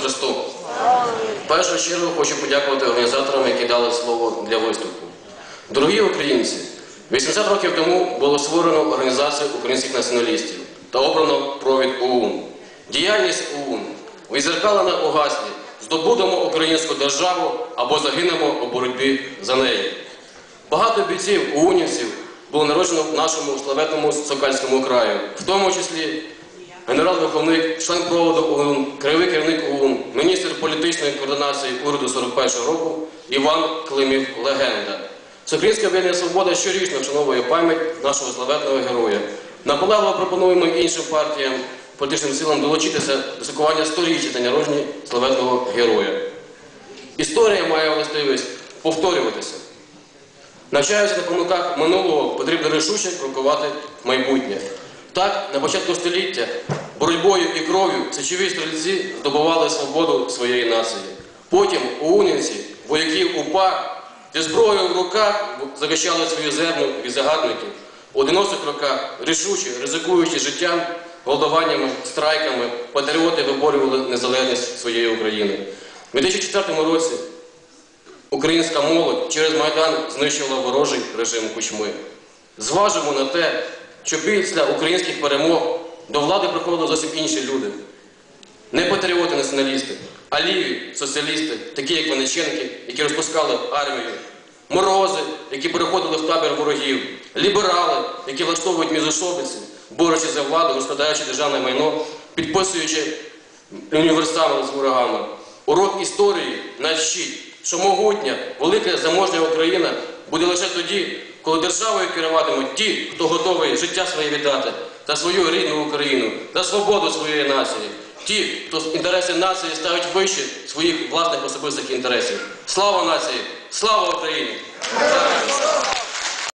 Христу! В першу чергу хочу подякувати організаторам, які дали слово для виступу. Дорогі українці, 80 років тому було створено Організацію українських націоналістів та обрано провід ОУН. Діяльність ОУН відзеркалена у гаслі здобудемо українську державу або загинемо у боротьбі за неї. Багато бійців ОУНівців було народжено в нашому славетному Сокальському краю, в тому числі генерал-верховник, член проводу ОУН, краєвий керівник ОУН, міністр політичної координації уряду 41-го року Іван Климів Легенда. Всеукраїнське об'єднання «Свобода» щорічно вшановує пам'ять нашого славетного героя. Наполегливо пропонуємо іншим партіям, політичним силам долучитися до святкування сторіччя та народження славетного героя. Історія має властивість повторюватися. Навчаючись на помилках минулого, потрібно рішуче крокувати майбутнє. Так, на початку століття боротьбою і кров'ю сечові стрільці здобували свободу своєї нації. Потім оунівці, вояки УПА зі зброєю в руках захищали свою землю від загарбників. У 90-х роках рішуче, ризикуючи життям, голодуваннями, страйками, патріоти виборювали незалежність своєї України. У 2004 році Українська молодь через Майдан знищила ворожий режим кучми. Зважимо на те, що після українських перемог до влади приходили зовсім інші люди. Не патріоти-націоналісти, а ліві соціалісти, такі як Венеченки, які розпускали армію, морози, які переходили в табір ворогів, ліберали, які влаштовують міжособиці, борючи за владу, розкрадаючи державне майно, підписуючи універсами з ворогами. Урок історії навчить, що могутня, велика заможня Україна буде лише тоді, коли державою керуватимуть ті, хто готовий життя своє віддати за свою рідну Україну, за свободу своєї нації. Ті, хто інтереси нації ставить вище своїх власних особистих інтересів. Слава нації! Слава Україні!